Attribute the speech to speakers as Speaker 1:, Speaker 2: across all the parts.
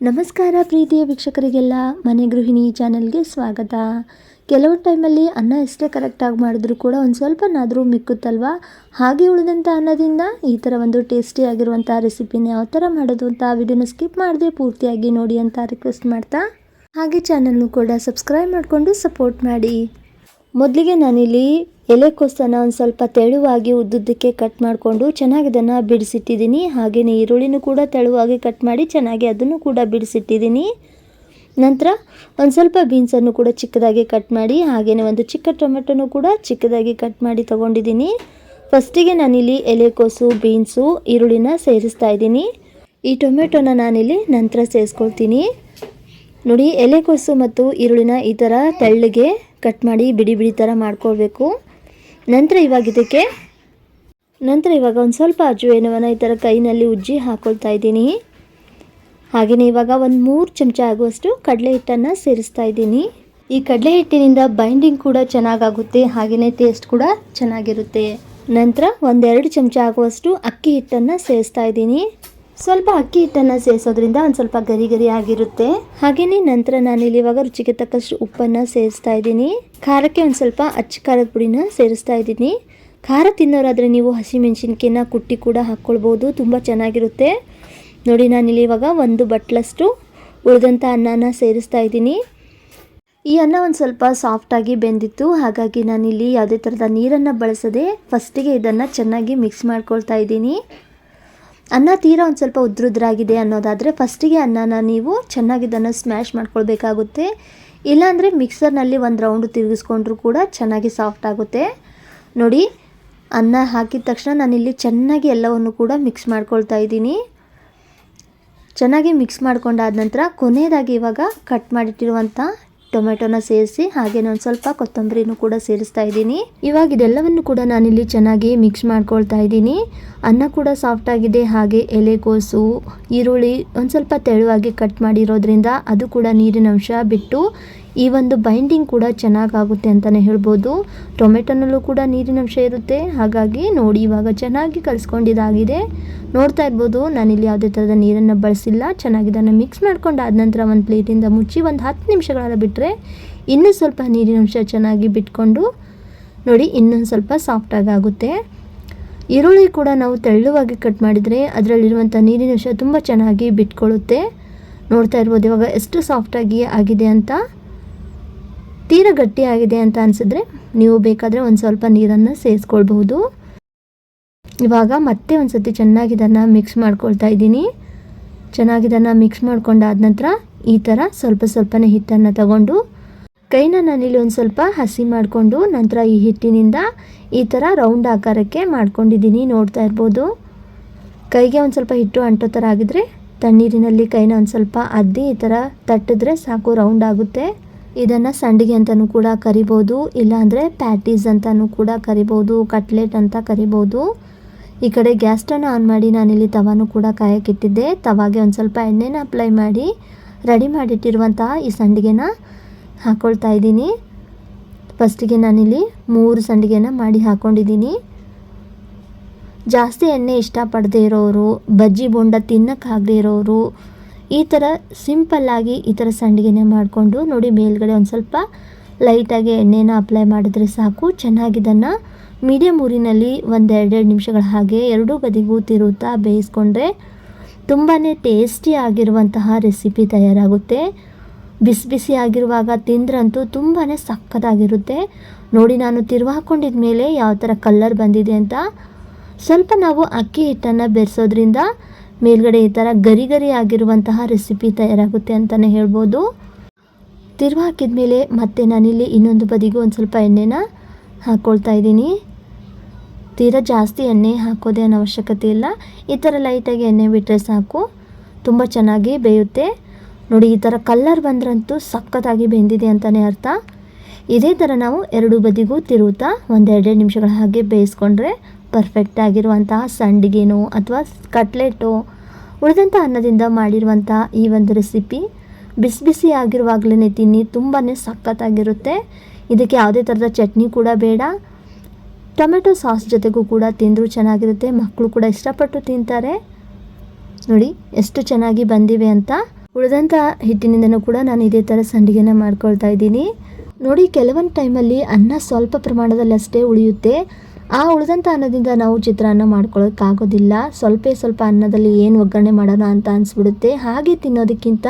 Speaker 1: ನಮಸ್ಕಾರ ಪ್ರೀತಿಯ ವೀಕ್ಷಕರಿಗೆಲ್ಲ, ಮನೆ ಗೃಹಿಣಿ ಚಾನೆಲ್ಗೆ ಸ್ವಾಗತ. ಕೆಲವು ಟೈಮಲ್ಲಿ ಅನ್ನ ಎಷ್ಟೇ ಕರೆಕ್ಟಾಗಿ ಮಾಡಿದ್ರೂ ಕೂಡ ಒಂದು ಸ್ವಲ್ಪನಾದರೂ ಮಿಕ್ಕುತ್ತಲ್ವಾ? ಹಾಗೆ ಉಳಿದಂಥ ಅನ್ನದಿಂದ ಈ ಥರ ಒಂದು ಟೇಸ್ಟಿಯಾಗಿರುವಂಥ ರೆಸಿಪಿನ ಯಾವ ಥರ ಮಾಡೋದು ಅಂತ ವಿಡಿಯೋನ ಸ್ಕಿಪ್ ಮಾಡದೆ ಪೂರ್ತಿಯಾಗಿ ನೋಡಿ ಅಂತ ರಿಕ್ವೆಸ್ಟ್ ಮಾಡ್ತಾ. ಹಾಗೆ ಚಾನಲ್ನು ಕೂಡ ಸಬ್ಸ್ಕ್ರೈಬ್ ಮಾಡಿಕೊಂಡು ಸಪೋರ್ಟ್ ಮಾಡಿ. ಮೊದಲಿಗೆ ನಾನಿಲ್ಲಿ ಎಲೆಕೋಸನ್ನ ಒಂದು ಸ್ವಲ್ಪ ತೆಳುವಾಗಿ ಉದ್ದುದ್ದಕ್ಕೆ ಕಟ್ ಮಾಡಿಕೊಂಡು ಚೆನ್ನಾಗಿ ಅದನ್ನು ಬಿಡಿಸಿಟ್ಟಿದ್ದೀನಿ. ಹಾಗೆಯೇ ಈರುಳ್ಳಿನೂ ಕೂಡ ತೆಳುವಾಗಿ ಕಟ್ ಮಾಡಿ ಚೆನ್ನಾಗಿ ಅದನ್ನು ಕೂಡ ಬಿಡಿಸಿಟ್ಟಿದ್ದೀನಿ. ನಂತರ ಒಂದು ಸ್ವಲ್ಪ ಬೀನ್ಸನ್ನು ಕೂಡ ಚಿಕ್ಕದಾಗಿ ಕಟ್ ಮಾಡಿ ಹಾಗೆಯೇ ಒಂದು ಚಿಕ್ಕ ಟೊಮೆಟೊನು ಕೂಡ ಚಿಕ್ಕದಾಗಿ ಕಟ್ ಮಾಡಿ ತೊಗೊಂಡಿದ್ದೀನಿ. ಫಸ್ಟಿಗೆ ನಾನಿಲ್ಲಿ ಎಲೆಕೋಸು, ಬೀನ್ಸು, ಈರುಳ್ಳಿನ ಸೇರಿಸ್ತಾ ಇದ್ದೀನಿ. ಈ ಟೊಮೆಟೊನ ನಾನಿಲ್ಲಿ ನಂತರ ಸೇರಿಸ್ಕೊಳ್ತೀನಿ. ನೋಡಿ, ಎಲೆಕೋಸು ಮತ್ತು ಈರುಳ್ಳಿನ ಈ ಥರ ತೆಳ್ಳಗೆ ಕಟ್ ಮಾಡಿ ಬಿಡಿ ಬಿಡಿ ಥರ ಮಾಡ್ಕೊಳ್ಬೇಕು. ನಂತರ ಇವಾಗ ಇದಕ್ಕೆ, ನಂತರ ಇವಾಗ ಒಂದು ಸ್ವಲ್ಪ ಅಜುವೇನವನ್ನು ಈ ಥರ ಕೈನಲ್ಲಿ ಉಜ್ಜಿ ಹಾಕ್ಕೊಳ್ತಾ ಇದ್ದೀನಿ. ಹಾಗೆಯೇ ಇವಾಗ ಒಂದು ಮೂರು ಚಮಚ ಆಗುವಷ್ಟು ಕಡಲೆ ಹಿಟ್ಟನ್ನು ಸೇರಿಸ್ತಾ ಇದ್ದೀನಿ. ಈ ಕಡಲೆ ಹಿಟ್ಟಿನಿಂದ ಬೈಂಡಿಂಗ್ ಕೂಡ ಚೆನ್ನಾಗಾಗುತ್ತೆ ಹಾಗೆಯೇ ಟೇಸ್ಟ್ ಕೂಡ ಚೆನ್ನಾಗಿರುತ್ತೆ. ನಂತರ ಒಂದೆರಡು ಚಮಚ ಆಗುವಷ್ಟು ಅಕ್ಕಿ ಹಿಟ್ಟನ್ನು ಸೇರಿಸ್ತಾ ಇದ್ದೀನಿ. ಸ್ವಲ್ಪ ಅಕ್ಕಿ ಹಿಟ್ಟನ್ನು ಸೇರಿಸೋದ್ರಿಂದ ಒಂದು ಸ್ವಲ್ಪ ಗರಿ ಗರಿ ಆಗಿರುತ್ತೆ. ಹಾಗೆಯೇ ನಂತರ ನಾನಿಲ್ಲಿ ಇವಾಗ ರುಚಿಗೆ ತಕ್ಕಷ್ಟು ಉಪ್ಪನ್ನು ಸೇರಿಸ್ತಾ ಇದ್ದೀನಿ. ಖಾರಕ್ಕೆ ಒಂದು ಸ್ವಲ್ಪ ಅಚ್ಚ ಖಾರದ ಪುಡಿನ ಸೇರಿಸ್ತಾ ಇದ್ದೀನಿ. ಖಾರ ತಿನ್ನೋರಾದರೆ ನೀವು ಹಸಿಮೆಣಸಿನ್ಕಾಯಿನ ಕುಟ್ಟಿ ಕೂಡ ಹಾಕ್ಕೊಳ್ಬೋದು ತುಂಬ ಚೆನ್ನಾಗಿರುತ್ತೆ. ನೋಡಿ ನಾನಿಲ್ಲಿ ಇವಾಗ ಒಂದು ಬಟ್ಲಷ್ಟು ಉಳಿದಂಥ ಅನ್ನನ ಸೇರಿಸ್ತಾ ಇದ್ದೀನಿ. ಈ ಅನ್ನ ಒಂದು ಸ್ವಲ್ಪ ಸಾಫ್ಟಾಗಿ ಬೆಂದಿತ್ತು. ಹಾಗಾಗಿ ನಾನಿಲ್ಲಿ ಯಾವುದೇ ಥರದ ನೀರನ್ನು ಬಳಸದೆ ಫಸ್ಟಿಗೆ ಇದನ್ನು ಚೆನ್ನಾಗಿ ಮಿಕ್ಸ್ ಮಾಡ್ಕೊಳ್ತಾ ಇದ್ದೀನಿ. ಅನ್ನ ತೀರಾ ಒಂದು ಸ್ವಲ್ಪ ಉದ್ರುದ್ರಾಗಿದೆ ಅನ್ನೋದಾದರೆ ಫಸ್ಟಿಗೆ ಅನ್ನನ ನೀವು ಚೆನ್ನಾಗಿ ಇದನ್ನು ಸ್ಮ್ಯಾಶ್ ಮಾಡ್ಕೊಳ್ಬೇಕಾಗುತ್ತೆ. ಇಲ್ಲಾಂದರೆ ಮಿಕ್ಸರ್ನಲ್ಲಿ ಒಂದು ರೌಂಡು ತಿರುಗಿಸ್ಕೊಂಡ್ರೂ ಕೂಡ ಚೆನ್ನಾಗಿ ಸಾಫ್ಟ್ ಆಗುತ್ತೆ. ನೋಡಿ, ಅನ್ನ ಹಾಕಿದ ತಕ್ಷಣ ನಾನಿಲ್ಲಿ ಚೆನ್ನಾಗಿ ಎಲ್ಲವನ್ನು ಕೂಡ ಮಿಕ್ಸ್ ಮಾಡ್ಕೊಳ್ತಾ ಇದ್ದೀನಿ. ಚೆನ್ನಾಗಿ ಮಿಕ್ಸ್ ಮಾಡ್ಕೊಂಡಾದ ನಂತರ ಕೊನೆಯದಾಗಿ ಇವಾಗ ಕಟ್ ಮಾಡಿಟ್ಟಿರುವಂಥ ಟೊಮೆಟೊನ ಸೇರಿಸಿ ಹಾಗೆ ಒಂದು ಸ್ವಲ್ಪ ಕೊತ್ತಂಬರಿನೂ ಕೂಡ ಸೇರಿಸ್ತಾ ಇದ್ದೀನಿ. ಇವಾಗ ಇದೆಲ್ಲವನ್ನು ಕೂಡ ನಾನಿಲ್ಲಿ ಚೆನ್ನಾಗಿ ಮಿಕ್ಸ್ ಮಾಡ್ಕೊಳ್ತಾ ಇದ್ದೀನಿ. ಅನ್ನ ಕೂಡ ಸಾಫ್ಟ್ ಆಗಿದೆ, ಹಾಗೆ ಎಲೆಕೋಸು ಈರುಳ್ಳಿ ಒಂದು ಸ್ವಲ್ಪ ತೆಳುವಾಗಿ ಕಟ್ ಮಾಡಿರೋದ್ರಿಂದ ಅದು ಕೂಡ ನೀರಿನ ಅಂಶ ಬಿಟ್ಟು ಈ ಒಂದು ಬೈಂಡಿಂಗ್ ಕೂಡ ಚೆನ್ನಾಗಾಗುತ್ತೆ ಅಂತಲೇ ಹೇಳ್ಬೋದು. ಟೊಮೆಟೊನಲ್ಲೂ ಕೂಡ ನೀರಿನಂಶ ಇರುತ್ತೆ. ಹಾಗಾಗಿ ನೋಡಿ ಇವಾಗ ಚೆನ್ನಾಗಿ ಕಲಿಸ್ಕೊಂಡಿದ್ದಾಗಿದೆ. ನೋಡ್ತಾ ಇರ್ಬೋದು, ನಾನಿಲ್ಲಿ ಯಾವುದೇ ಥರದ ನೀರನ್ನು ಬಳಸಿಲ್ಲ. ಚೆನ್ನಾಗಿ ಇದನ್ನು ಮಿಕ್ಸ್ ಮಾಡ್ಕೊಂಡು ಆದ ನಂತರ ಒಂದು ಪ್ಲೇಟಿಂದ ಮುಚ್ಚಿ ಒಂದು ಹತ್ತು ನಿಮಿಷಗಳ ಬಿಟ್ಟರೆ ಇನ್ನೂ ಸ್ವಲ್ಪ ನೀರಿನಂಶ ಚೆನ್ನಾಗಿ ಬಿಟ್ಕೊಂಡು ನೋಡಿ ಇನ್ನೊಂದು ಸ್ವಲ್ಪ ಸಾಫ್ಟಾಗಿ ಆಗುತ್ತೆ ಈರುಳ್ಳಿ ಕೂಡ ನಾವು ತೆಳ್ಳುವಾಗಿ ಕಟ್ ಮಾಡಿದರೆ ಅದರಲ್ಲಿರುವಂಥ ನೀರಿನಂಶ ತುಂಬ ಚೆನ್ನಾಗಿ ಬಿಟ್ಕೊಳ್ಳುತ್ತೆ. ನೋಡ್ತಾ ಇರ್ಬೋದು, ಇವಾಗ ಎಷ್ಟು ಸಾಫ್ಟಾಗಿ ಆಗಿದೆ ಅಂತ. ತೀರ ಗಟ್ಟಿಯಾಗಿದೆ ಅಂತ ಅನಿಸಿದ್ರೆ ನೀವು ಬೇಕಾದರೆ ಒಂದು ಸ್ವಲ್ಪ ನೀರನ್ನು ಸೇರಿಸ್ಕೊಳ್ಬಹುದು ಇವಾಗ ಮತ್ತೆ ಒಂದು ಸತಿ ಚೆನ್ನಾಗಿ ಇದನ್ನು ಮಿಕ್ಸ್ ಮಾಡ್ಕೊಳ್ತಾ ಇದ್ದೀನಿ. ಚೆನ್ನಾಗಿ ಇದನ್ನು ಮಿಕ್ಸ್ ಮಾಡ್ಕೊಂಡಾದ ನಂತರ ಈ ಥರ ಸ್ವಲ್ಪ ಸ್ವಲ್ಪನೇ ಹಿಟ್ಟನ್ನು ತಗೊಂಡು ಕೈನ ನಾನಿಲ್ಲಿ ಒಂದು ಸ್ವಲ್ಪ ಹಸಿ ಮಾಡಿಕೊಂಡು ನಂತರ ಈ ಹಿಟ್ಟಿನಿಂದ ಈ ಥರ ರೌಂಡ್ ಆಕಾರಕ್ಕೆ ಮಾಡ್ಕೊಂಡಿದ್ದೀನಿ ನೋಡ್ತಾ ಇರ್ಬೋದು. ಕೈಗೆ ಒಂದು ಸ್ವಲ್ಪ ಹಿಟ್ಟು ಅಂಟೋ ಥರ ಆಗಿದ್ರೆ ತಣ್ಣೀರಿನಲ್ಲಿ ಕೈನ ಒಂದು ಸ್ವಲ್ಪ ಅದ್ದಿ ಈ ಥರ ತಟ್ಟಿದ್ರೆ ಸಾಕು ರೌಂಡ್ ಆಗುತ್ತೆ. ಇದನ್ನು ಸಂಡಿಗೆ ಅಂತಲೂ ಕೂಡ ಕರಿಬೋದು ಇಲ್ಲಾಂದರೆ ಪ್ಯಾಟೀಸ್ ಅಂತಲೂ ಕೂಡ ಕರಿಬೋದು, ಕಟ್ಲೆಟ್ ಅಂತ ಕರಿಬೋದು. ಈ ಕಡೆ ಗ್ಯಾಸ್ ಸ್ಟವ್ನ ಆನ್ ಮಾಡಿ ನಾನಿಲ್ಲಿ ತವಾನು ಕೂಡ ಕಾಯಕ್ಕಿಟ್ಟಿದ್ದೆ ತವಾಗೆ ಒಂದು ಸ್ವಲ್ಪ ಎಣ್ಣೆನ ಅಪ್ಲೈ ಮಾಡಿ ರೆಡಿ ಮಾಡಿಟ್ಟಿರುವಂತಹ ಈ ಸಂಡಿಗೆನ ಹಾಕ್ಕೊಳ್ತಾ ಇದ್ದೀನಿ. ಫಸ್ಟಿಗೆ ನಾನಿಲ್ಲಿ ಮೂರು ಸಂಡಿಗೆನ ಮಾಡಿ ಹಾಕ್ಕೊಂಡಿದ್ದೀನಿ ಜಾಸ್ತಿ ಎಣ್ಣೆ ಇಷ್ಟಪಡದೇ ಇರೋರು, ಬಜ್ಜಿ ಬೋಂಡ ತಿನ್ನೋಕ್ಕಾಗದೇ ಇರೋರು ಈ ಥರ ಸಿಂಪಲ್ಲಾಗಿ ಈ ಥರ ಸಂಡಿಗೆನೆ ಮಾಡಿಕೊಂಡು ನೋಡಿ ಮೇಲ್ಗಡೆ ಒಂದು ಸ್ವಲ್ಪ ಲೈಟಾಗಿ ಎಣ್ಣೆನ ಅಪ್ಲೈ ಮಾಡಿದ್ರೆ ಸಾಕು. ಚೆನ್ನಾಗಿದನ್ನು ಮೀಡಿಯಮ್ ಊರಿನಲ್ಲಿ ಒಂದು ಎರಡೆರಡು ನಿಮಿಷಗಳ ಹಾಗೆ ಎರಡೂ ಬದಿಗೂ ತಿರುತ್ತಾ ಬೇಯಿಸ್ಕೊಂಡ್ರೆ ತುಂಬಾ ಟೇಸ್ಟಿ ಆಗಿರುವಂತಹ ರೆಸಿಪಿ ತಯಾರಾಗುತ್ತೆ. ಬಿಸಿ ಬಿಸಿ ಆಗಿರುವಾಗ ತಿಂದ್ರಂತೂ ತುಂಬಾ ಸಕ್ಕತ್ತಾಗಿರುತ್ತೆ. ನೋಡಿ ನಾನು ತಿರುವು ಹಾಕ್ಕೊಂಡಿದ ಮೇಲೆ ಯಾವ ಥರ ಕಲ್ಲರ್ ಬಂದಿದೆ ಅಂತ. ಸ್ವಲ್ಪ ನಾವು ಅಕ್ಕಿ ಹಿಟ್ಟನ್ನು ಬೆರೆಸೋದ್ರಿಂದ ಮೇಲ್ಗಡೆ ಈ ಥರ ಗರಿ ಗರಿ ಆಗಿರುವಂತಹ ರೆಸಿಪಿ ತಯಾರಾಗುತ್ತೆ ಅಂತಲೇ ಹೇಳ್ಬೋದು. ತಿರುವು ಹಾಕಿದ ಮೇಲೆ ಮತ್ತೆ ನಾನಿಲ್ಲಿ ಇನ್ನೊಂದು ಬದಿಗೂ ಒಂದು ಸ್ವಲ್ಪ ಎಣ್ಣೆನ ಹಾಕ್ಕೊಳ್ತಾ ಇದ್ದೀನಿ. ತೀರಾ ಜಾಸ್ತಿ ಎಣ್ಣೆ ಹಾಕೋದೇ ಅನ್ನೋ ಅವಶ್ಯಕತೆ ಇಲ್ಲ. ಈ ಥರ ಲೈಟಾಗಿ ಎಣ್ಣೆ ಬಿಟ್ಟರೆ ಸಾಕು. ತುಂಬ ಚೆನ್ನಾಗಿ ಬೇಯುತ್ತೆ. ನೋಡಿ, ಈ ಥರ ಕಲ್ಲರ್ ಬಂದ್ರಂತೂ ಸಖತ್ತಾಗಿ ಬೆಂದಿದೆ ಅಂತಲೇ ಅರ್ಥ. ಇದೇ ಥರ ನಾವು ಎರಡು ಬದಿಗೂ ತಿರುವುತ್ತಾ ಒಂದೆರಡೆರಡು ನಿಮಿಷಗಳ ಹಾಗೆ ಬೇಯಿಸ್ಕೊಂಡ್ರೆ ಪರ್ಫೆಕ್ಟ್ ಆಗಿರುವಂತಹ ಸಂಡಿಗೆನೋ ಅಥವಾ ಕಟ್ಲೆಟೋ ಉಳಿದಂಥ ಅನ್ನದಿಂದ ಮಾಡಿರುವಂಥ ಈ ಒಂದು ರೆಸಿಪಿ ಬಿಸಿ ಬಿಸಿ ಆಗಿರುವಾಗಲೇ ತಿನ್ನಿ ತುಂಬಾ ಸಖತ್ತಾಗಿರುತ್ತೆ. ಇದಕ್ಕೆ ಯಾವುದೇ ಥರದ ಚಟ್ನಿ ಕೂಡ ಬೇಡ. ಟೊಮೆಟೊ ಸಾಸ್ ಜೊತೆಗೂ ಕೂಡ ತಿಂದರೂ ಚೆನ್ನಾಗಿರುತ್ತೆ ಮಕ್ಕಳು ಕೂಡ ಇಷ್ಟಪಟ್ಟು ತಿಂತಾರೆ. ನೋಡಿ, ಎಷ್ಟು ಚೆನ್ನಾಗಿ ಬಂದಿವೆ ಅಂತ. ಉಳಿದಂಥ ಹಿಟ್ಟಿನಿಂದನೂ ಕೂಡ ನಾನು ಇದೇ ಥರ ಸಂಡಿಗೆನ ಮಾಡ್ಕೊಳ್ತಾ ಇದ್ದೀನಿ. ನೋಡಿ, ಕೆಲವೊಂದು ಟೈಮಲ್ಲಿ ಅನ್ನ ಸ್ವಲ್ಪ ಪ್ರಮಾಣದಲ್ಲಿ ಅಷ್ಟೇ ಉಳಿಯುತ್ತೆ. ಆ ಉಳಿದಂಥ ಅನ್ನದಿಂದ ನಾವು ಚಿತ್ರಾನ್ನ ಮಾಡ್ಕೊಳ್ಳೋಕ್ಕಾಗೋದಿಲ್ಲ ಸ್ವಲ್ಪ ಸ್ವಲ್ಪ ಅನ್ನದಲ್ಲಿ ಏನು ಒಗ್ಗರಣೆ ಮಾಡೋಣ ಅಂತ ಅನಿಸ್ಬಿಡುತ್ತೆ. ಹಾಗೆ ತಿನ್ನೋದಕ್ಕಿಂತ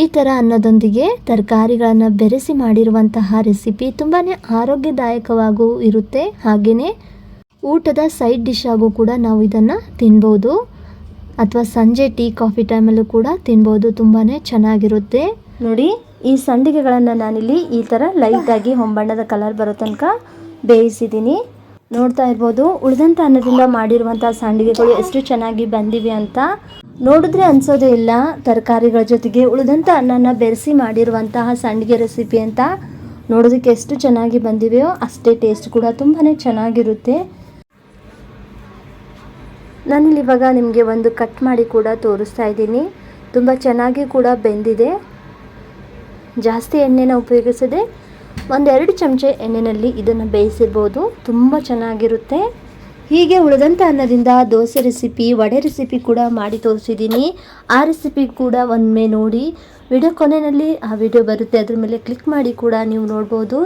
Speaker 1: ಈ ಥರ ಅನ್ನದೊಂದಿಗೆ ತರಕಾರಿಗಳನ್ನು ಬೆರೆಸಿ ಮಾಡಿರುವಂತಹ ರೆಸಿಪಿ ತುಂಬಾ ಆರೋಗ್ಯದಾಯಕವಾಗೂ ಇರುತ್ತೆ. ಹಾಗೆಯೇ ಊಟದ ಸೈಡ್ ಡಿಶ್ ಆಗು ಕೂಡ ನಾವು ಇದನ್ನು ತಿನ್ಬೋದು. ಅಥವಾ ಸಂಜೆ ಟೀ, ಕಾಫಿ ಟೈಮಲ್ಲೂ ಕೂಡ ತಿನ್ಬೋದು. ತುಂಬಾ ಚೆನ್ನಾಗಿರುತ್ತೆ. ನೋಡಿ, ಈ ಸಂಡಿಗೆಗಳನ್ನು ನಾನಿಲ್ಲಿ ಈ ಥರ ಲೈಟಾಗಿ ಹೊಂಬಣ್ಣದ ಕಲರ್ ಬರೋ ತನಕ ಬೇಯಿಸಿದ್ದೀನಿ. ನೋಡ್ತಾ ಇರ್ಬೋದು. ಉಳಿದಂಥ ಅನ್ನದಿಂದ ಮಾಡಿರುವಂಥ ಸಂಡಿಗೆಗಳು ಎಷ್ಟು ಚೆನ್ನಾಗಿ ಬಂದಿವೆ ಅಂತ ನೋಡಿದ್ರೆ ಅನ್ಸೋದೇ ಇಲ್ಲ. ತರಕಾರಿಗಳ ಜೊತೆಗೆ ಉಳಿದಂಥ ಅನ್ನನ ಬೆರೆಸಿ ಮಾಡಿರುವಂತಹ ಸಂಡಿಗೆ ರೆಸಿಪಿ ಅಂತ ನೋಡೋದಕ್ಕೆ ಎಷ್ಟು ಚೆನ್ನಾಗಿ ಬಂದಿವೆಯೋ ಅಷ್ಟೇ ಟೇಸ್ಟ್ ಕೂಡ ತುಂಬಾ ಚೆನ್ನಾಗಿರುತ್ತೆ. ನಾನಿಲ್ಲಿ ಇವಾಗ ನಿಮಗೆ ಒಂದು ಕಟ್ ಮಾಡಿ ಕೂಡ ತೋರಿಸ್ತಾ ಇದ್ದೀನಿ. ತುಂಬ ಚೆನ್ನಾಗಿ ಕೂಡ ಬೆಂದಿದೆ. ಜಾಸ್ತಿ ಎಣ್ಣೆನ ಉಪಯೋಗಿಸದೆ ಒಂದೆರಡು ಚಮಚ ಎಣ್ಣೆಯಲ್ಲಿ ಇದನ್ನು ಬೇಯಿಸಿರ್ಬೋದು. ತುಂಬ ಚೆನ್ನಾಗಿರುತ್ತೆ. ಹೀಗೆ ಉಳಿದಂಥ ಅನ್ನದಿಂದ ದೋಸೆ ರೆಸಿಪಿ, ವಡೆ ರೆಸಿಪಿ ಕೂಡ ಮಾಡಿ ತೋರಿಸಿದ್ದೀನಿ. ಆ ರೆಸಿಪಿ ಕೂಡ ಒಮ್ಮೆ ನೋಡಿ. ವಿಡಿಯೋ ಕೊನೆಯಲ್ಲಿ ಆ ವಿಡಿಯೋ ಬರುತ್ತೆ. ಅದ್ರ ಮೇಲೆ ಕ್ಲಿಕ್ ಮಾಡಿ ಕೂಡ ನೀವು ನೋಡ್ಬೋದು.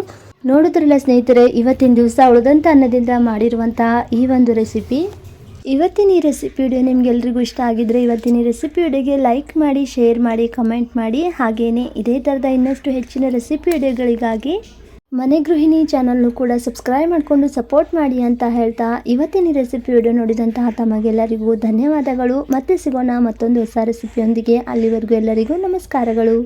Speaker 1: ನೋಡಿದ್ರಲ್ಲ ಸ್ನೇಹಿತರೆ, ಇವತ್ತಿನ ದಿವಸ ಉಳಿದಂಥ ಅನ್ನದಿಂದ ಮಾಡಿರುವಂತಹ ಈ ಒಂದು ರೆಸಿಪಿ. ಇವತ್ತಿನ ಈ ರೆಸಿಪಿ ವಿಡಿಯೋ ನಿಮಗೆಲ್ರಿಗೂ ಇಷ್ಟ ಆಗಿದ್ರೆ ಇವತ್ತಿನ ಈ ರೆಸಿಪಿ ವಿಡಿಯೋಗೆ ಲೈಕ್ ಮಾಡಿ ಶೇರ್ ಮಾಡಿ ಕಮೆಂಟ್ ಮಾಡಿ. ಹಾಗೆಯೇ ಇದೇ ಥರದ ಇನ್ನಷ್ಟು ಹೆಚ್ಚಿನ ರೆಸಿಪಿ ವಿಡಿಯೋಗಳಿಗಾಗಿ ಮನೆ ಗೃಹಿಣಿ ಚಾನಲ್ನು ಕೂಡ ಸಬ್ಸ್ಕ್ರೈಬ್ ಮಾಡಿಕೊಂಡು ಸಪೋರ್ಟ್ ಮಾಡಿ ಅಂತ ಹೇಳ್ತಾ ಇವತ್ತಿನ ರೆಸಿಪಿ ವಿಡಿಯೋ ನೋಡಿದಂತಹ ತಮಗೆಲ್ಲರಿಗೂ ಧನ್ಯವಾದಗಳು. ಮತ್ತೆ ಸಿಗೋಣ ಮತ್ತೊಂದು ಹೊಸ ರೆಸಿಪಿಯೊಂದಿಗೆ ಅಲ್ಲಿವರೆಗೂ ಎಲ್ಲರಿಗೂ ನಮಸ್ಕಾರಗಳು.